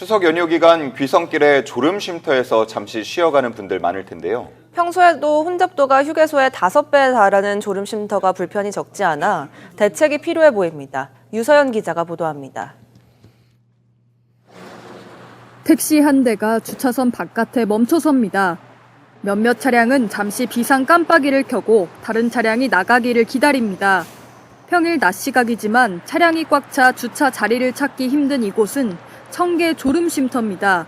추석 연휴 기간 귀성길에 졸음 쉼터에서 잠시 쉬어가는 분들 많을 텐데요. 평소에도 혼잡도가 휴게소의 다섯 배에 달하는 졸음 쉼터가 불편이 적지 않아 대책이 필요해 보입니다. 유서연 기자가 보도합니다. 택시 한 대가 주차선 바깥에 멈춰섭니다. 몇몇 차량은 잠시 비상 깜빡이를 켜고 다른 차량이 나가기를 기다립니다. 평일 낮 시각이지만 차량이 꽉 차 주차 자리를 찾기 힘든 이곳은 청계 졸음 쉼터입니다.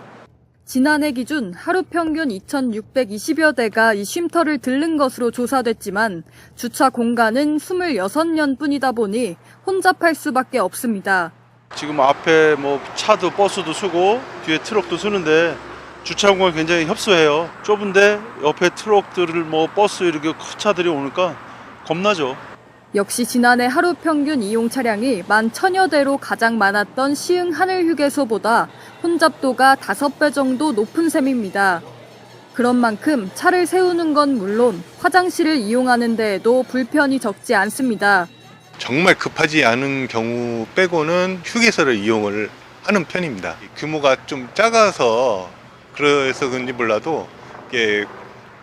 지난해 기준 하루 평균 2,620여 대가 이 쉼터를 들른 것으로 조사됐지만 주차 공간은 26년 뿐이다 보니 혼잡할 수밖에 없습니다. 지금 앞에 뭐 차도 버스도 쓰고 뒤에 트럭도 쓰는데 주차 공간이 굉장히 협소해요. 좁은데 옆에 트럭들을 뭐 버스 이렇게 큰 차들이 오니까 겁나죠. 역시 지난해 하루 평균 이용 차량이 만 천여 대로 가장 많았던 시흥 하늘휴게소보다 혼잡도가 다섯 배 정도 높은 셈입니다. 그런 만큼 차를 세우는 건 물론 화장실을 이용하는 데에도 불편이 적지 않습니다. 정말 급하지 않은 경우 빼고는 휴게소를 이용을 하는 편입니다. 규모가 좀 작아서 그래서 그런지 몰라도 이게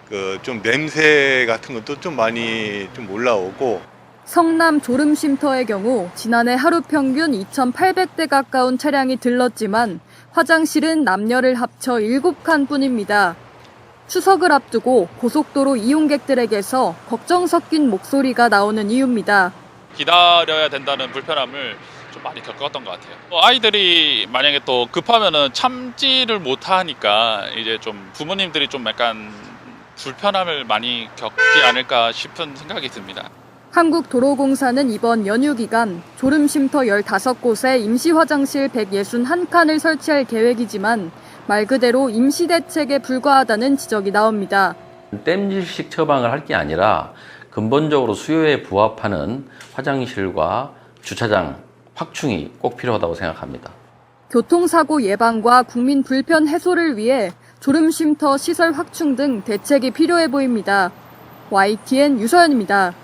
그 좀 냄새 같은 것도 좀 많이 좀 올라오고 성남 졸음쉼터의 경우 지난해 하루 평균 2,800대 가까운 차량이 들렀지만 화장실은 남녀를 합쳐 7칸 뿐입니다. 추석을 앞두고 고속도로 이용객들에게서 걱정 섞인 목소리가 나오는 이유입니다. 기다려야 된다는 불편함을 좀 많이 겪었던 것 같아요. 어, 아이들이 만약에 또 급하면은 참지를 못하니까 이제 좀 부모님들이 좀 약간 불편함을 많이 겪지 않을까 싶은 생각이 듭니다. 한국도로공사는 이번 연휴 기간 졸음쉼터 15곳에 임시 화장실 161칸을 설치할 계획이지만 말 그대로 임시 대책에 불과하다는 지적이 나옵니다. 땜질식 처방을 할 게 아니라 근본적으로 수요에 부합하는 화장실과 주차장 확충이 꼭 필요하다고 생각합니다. 교통사고 예방과 국민 불편 해소를 위해 졸음쉼터 시설 확충 등 대책이 필요해 보입니다. YTN 유서연입니다.